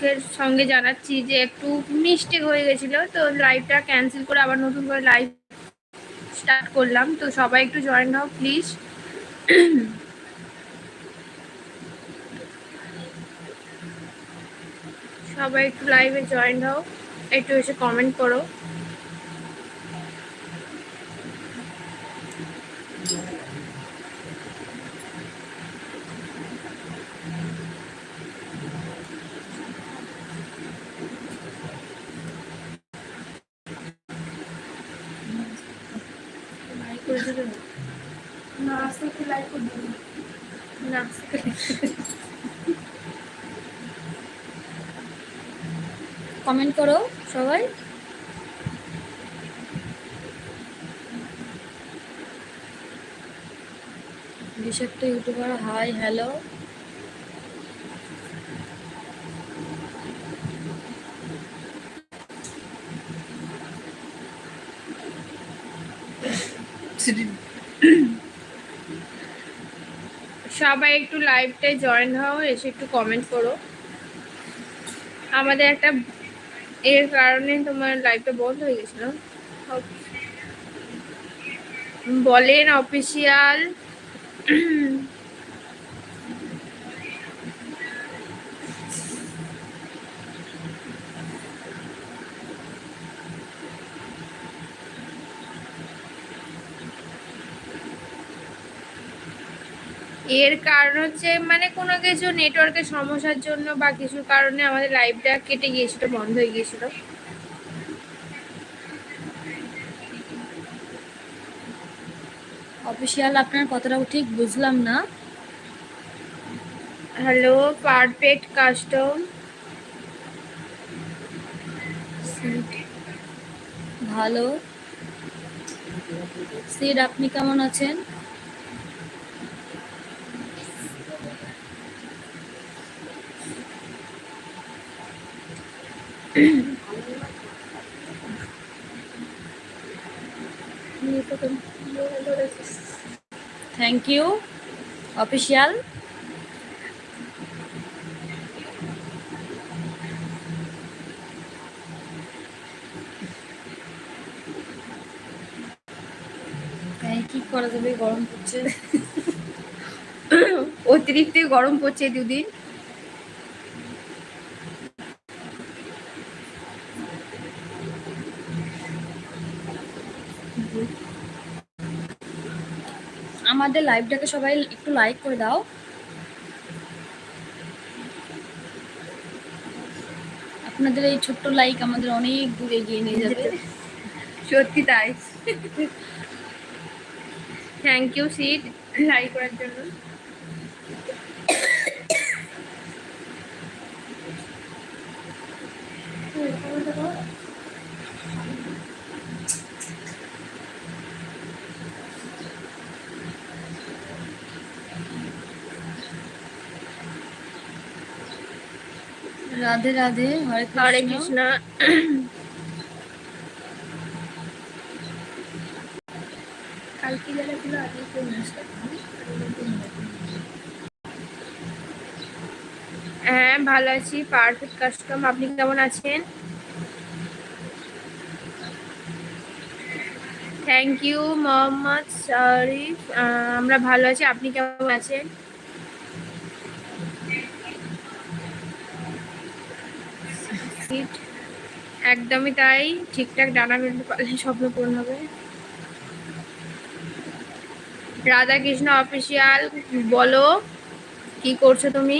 দুঃখের সঙ্গে জানাচ্ছি যে একটু মিস্টেক হয়ে গেছিল, তো লাইভটা ক্যান্সেল করে আবার নতুন করে লাইভ স্টার্ট করলাম। তো সবাই একটু জয়েন হও প্লিজ সবাই একটু লাইভে জয়েন হও একটু এসে কমেন্ট করো। না করে না কমেন্ট করো সবাই। বিষাক্ত ইউটিউবার হাই হ্যালো সবাই একটু লাইভটায় জয়েন হও, এসে একটু কমেন্ট করো। আমাদের একটা এর কারণে তোমার লাইভটা বন্ধ হয়ে গেছিল। বলেন অফিসিয়াল এর কারণ হচ্ছে মানে কোনো কিছু নেটওয়ার্কের সমস্যার জন্য বা কিছু কারণে আমাদের লাইভটা কেটে গিয়েছিল বন্ধ হয়ে গিয়েছিল। অফিসিয়াল আপনার কথাটা ঠিক বুঝলাম না। হ্যালো পারফেক্ট কাস্টম ভালো সিড আপনি কেমন আছেন? থ্যাংক ইউ অফিসিয়াল কি করা যাবে গরম পড়ছে। অতিরিক্ত গরম পড়ছে দুদিন। আমাদের লাইভটাকে সবাই একটু লাইক করে দাও। আপনাদের এই ছোট্ট লাইক আমাদের অনেক দূরে এগিয়ে নিয়ে যাবে। সত্যি তাই। থ্যাংক ইউ সিট লাইক করার জন্য। রাধে রাধে হরে হরে কৃষ্ণ। কালকে যারা হ্যাঁ ভালো আছি পারফেক্ট কাস্টম আপনি কেমন আছেন? Thank you Mohammad Sharif. আমরা ভালো আছি আপনি কেমন আছেন? Sweet. একদমই তাই, ঠিকঠাক ডানা মেলতে পারলে স্বপ্ন পূরণ হবে। রাধা কৃষ্ণ অফিসিয়াল বলো, কি করছ তুমি?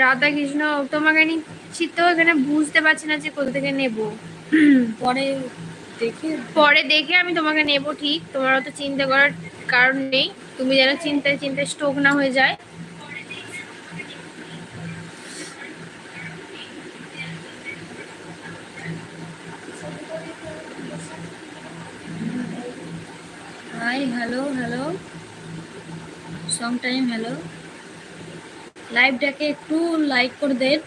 রাধা কৃষ্ণ তোমাকে নিচ্ছি তো এখানে বুঝতে পারছি না যে কোথা থেকে নেব। পরে পরে দেখে আমি তোমাকে নেব ঠিক। তোমার অত চিন্তা করার কারণ নেই। তুমি যেন চিন্তায় চিন্তায় স্ট্রোক না হয়ে যায়। Hi, hello hello. Song time, hello. লাইভটাকে একটু লাইক করে দেন।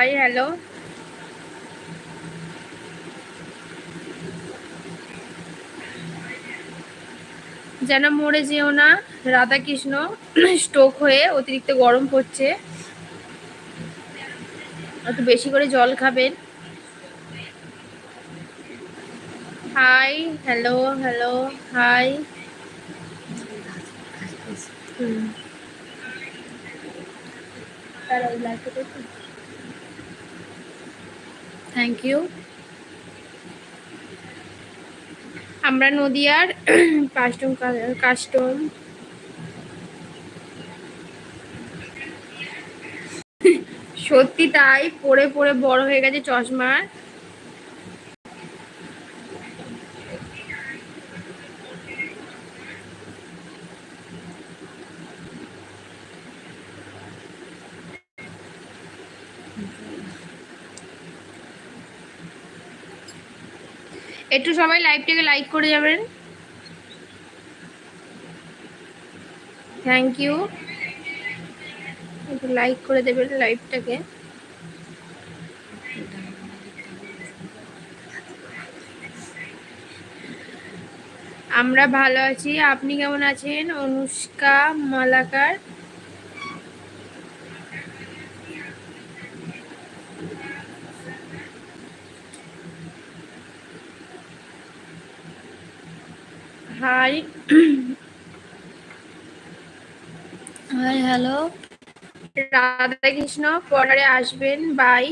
হাই হ্যালো যেন মরে যেও না, রাধাকৃষ্ণ স্ট্রোক হয়ে অতিরিক্ত গরম পড়ছে। একটু বেশি করে জল খাবেন। Hi hello hello hi hmm. Thank you আমরা নদিয়ার কাস্টম কাস্টম। সত্যি তাই পড়ে পড়ে বড় হয়ে গেছে চশমা একটু সবাই লাইভটাকে লাইক করে যাবেন। থ্যাংক ইউ একটু লাইক করে দেবেন লাইভটাকে। আমরা ভালো আছি, আপনি কেমন আছেন? Anushka Malakar. Hi. Hi hello. Radhakrishna পরে আসবেন bye.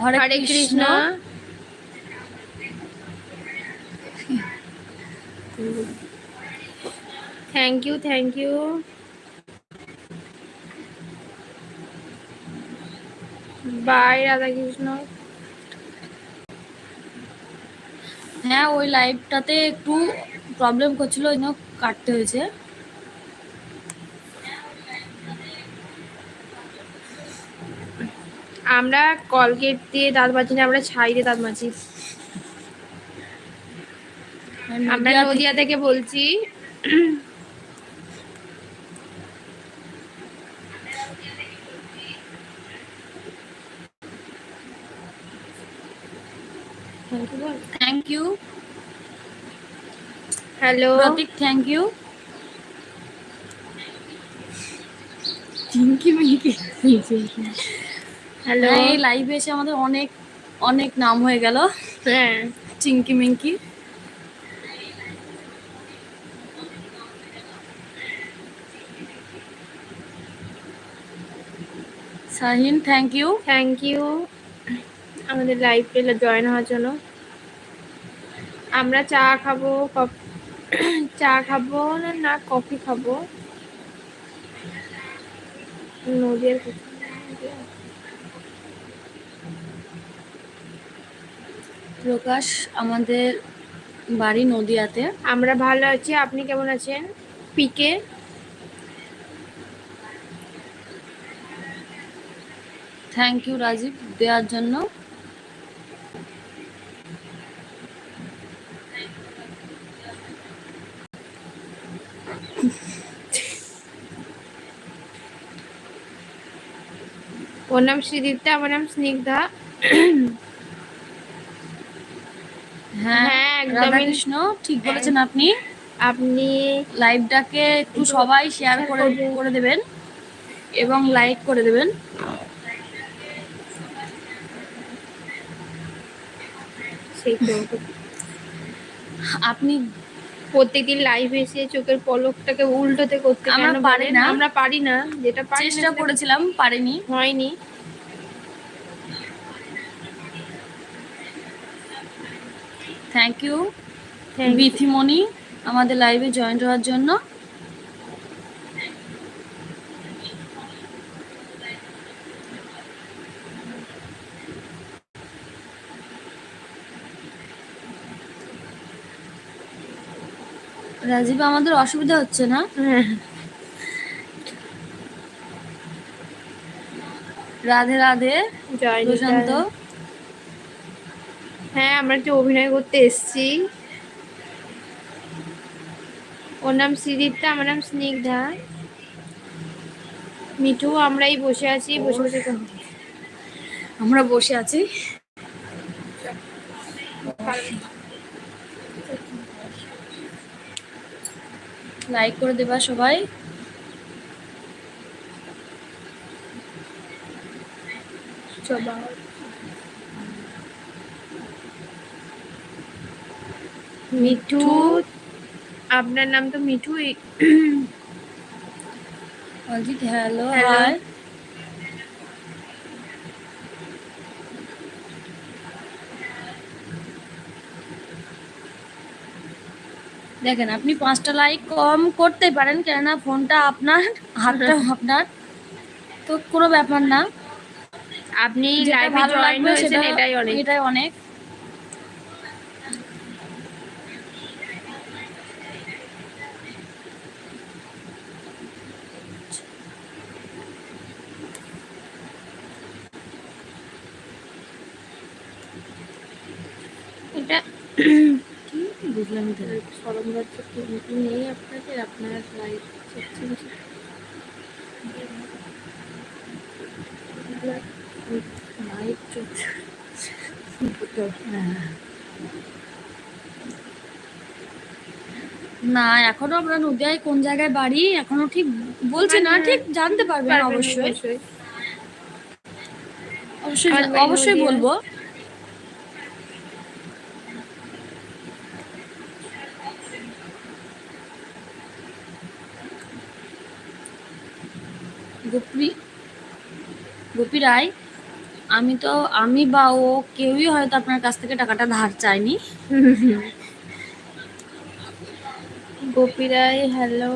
Hare Krishna. Thank you thank you bye Radhakrishna. হ্যাঁ ওই লাইভটাতে একটু প্রবলেম করছিল ওই জন্য কাটতে হয়েছে। আমরা কলগেট দিয়ে দাঁত মাজি না আমরা ছাই দিয়ে দাঁত মাজি। আমরা নদিয়া থেকে- নদিয়া থেকে বলছি thank you hello Pratik thank you Chinki Minki hello হ্যাঁ এই লাইভে এসে আমাদের অনেক অনেক নাম হয়ে গেল। হ্যাঁ। Chinki Minki Shahin thank you thank you আমাদের লাইভ পেলে জয়েন হওয়ার জন্য। আমরা চা খাব চা খাব না না কফি খাব। নদীর প্রকাশ আমাদের বাড়ি নদিয়াতে। আমরা ভালো আছি আপনি কেমন আছেন? পিকে থ্যাংক ইউ রাজীব দেওয়ার জন্য। ওর নাম শ্রীদীপ্তা আমার নাম স্নিগ্ধা হ্যাঁ হ্যাঁ। রাধাকৃষ্ণ ঠিক বলেছেন আপনি আপনি লাইভটাকে একটু সবাই শেয়ার করে। করে দেবেন এবং লাইক করে দেবেন আপনি প্রত্যেকদিন লাইভ এসে চোখের পলকটাকে উল্টোতে করতে আমরা পারি না। আমরা পারি না যেটা পারি চেষ্টা করেছিলাম পারিনি হয়নি থ্যাংক ইউ. বিথিমণি আমাদের লাইভে জয়েন হওয়ার জন্য রাজীব আমাদের অসুবিধা হচ্ছে না? রাধে রাধে জয় প্রশান্ত। হ্যাঁ আমরা একটু অভিনয় করতে এসেছি। ওর নাম শ্রীদীপ্তা আমার নাম স্নিগ্ধা। মিঠু আমরাই বসে আছি বসে বসে আমরা বসে আছি। লাইক করে দেবা সবাই। মিঠু। আপনার নাম তো মিঠু অজিত হ্যালো. হাই দেখেন আপনি পাঁচটা লাইক কম করতে পারেন কেননা ফোনটা আপনার হাতটা আপনার। তো কোনো ব্যাপার না। আপনি লাইভে জয়েন হয়েছেন এটাই অনেক। এটাই অনেক। এটা বুঝলাম সরম কিন্তু নেই আপনাদের আপনার চলছে। হ্যাঁ। না এখনও আমরা নদিয়ায় কোন জায়গায় বাড়ি? এখনও ঠিক বলছি না ঠিক জানতে পারবেন অবশ্যই। অবশ্যই। অবশ্যই। বলব। গোপী গোপী রায়, আমি তো, আমি বা ও কেউই হয়তো আপনার কাছ থেকে টাকাটা ধার চাইনি গোপীরাই হ্যালো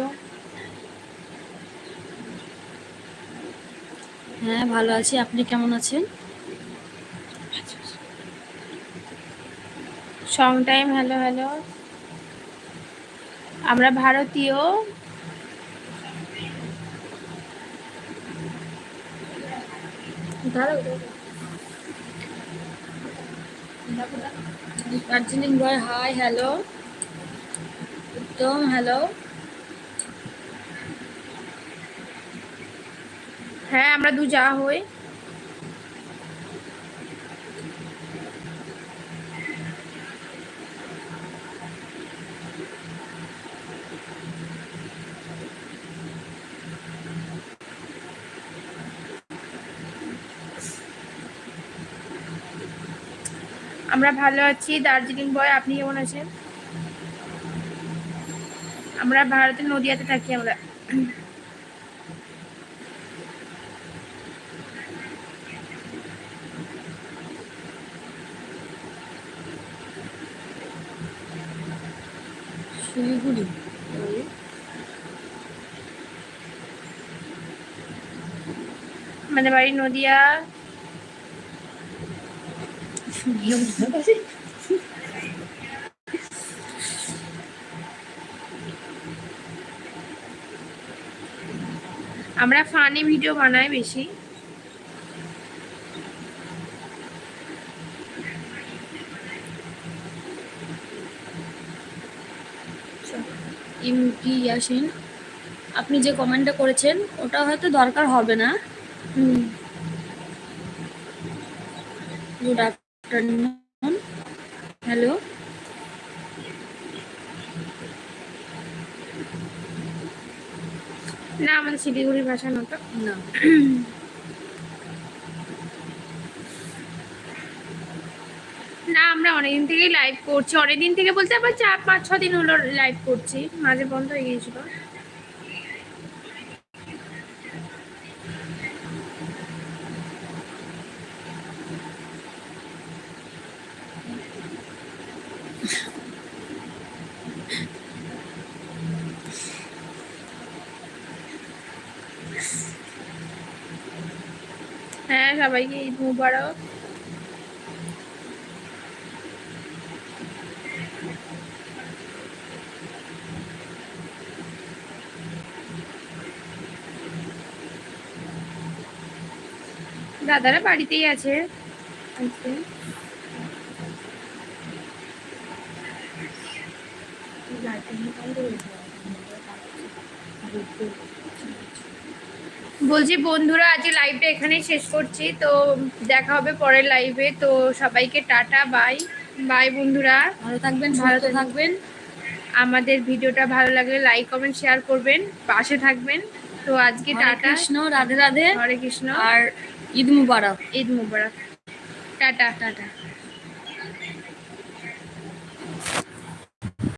হ্যাঁ ভালো আছি। আপনি কেমন আছেন? সং টাইম হ্যালো হ্যালো আমরা ভারতীয়। Darjeeling boy hi hello Uttam hello হ্যাঁ আমরা দু যা হই। আমরা ভালো আছি। দার্জিলিং বয়, আপনি কেমন আছেন? আমরা ভারতের নদিয়াতে থাকি আমরা। শিলিগুড়ি। আমাদের বাড়ি নদিয়া। আমরা ফানি ভিডিও বানাই বেশি। ইমকি ইয়াসিন আপনি যে কমেন্টটা করেছেন ওটা হয়তো দরকার হবে না। হুম। গুড আফটারনুন হ্যালো না আমাদের শিলিগুড়ির ভাষা মতো না। না আমরা অনেকদিন থেকেই লাইভ করছি। অনেকদিন থেকে বলতে আবার চার পাঁচ ছ দিন হলো লাইভ করছি। মাঝে বন্ধ হয়ে গিয়েছিল। সবাইকে ঈদ মুবারক। দাদারা বাড়িতেই আছে আজকে। বলছি বন্ধুরা আজকে লাইভটা এখানেই শেষ করছি। তো দেখা হবে পরের লাইভে তো সবাইকে টাটা বাই বাই বন্ধুরা। ভালো থাকবেন ভালো থাকবেন। আমাদের ভিডিওটা ভালো লাগলে লাইক কমেন্ট শেয়ার করবেন। পাশে থাকবেন। তো আজকে টাটা। কৃষ্ণ রাধে রাধে। হরে কৃষ্ণ। আর ঈদ মুবারক। ঈদ মুবারক। টাটা। টাটা।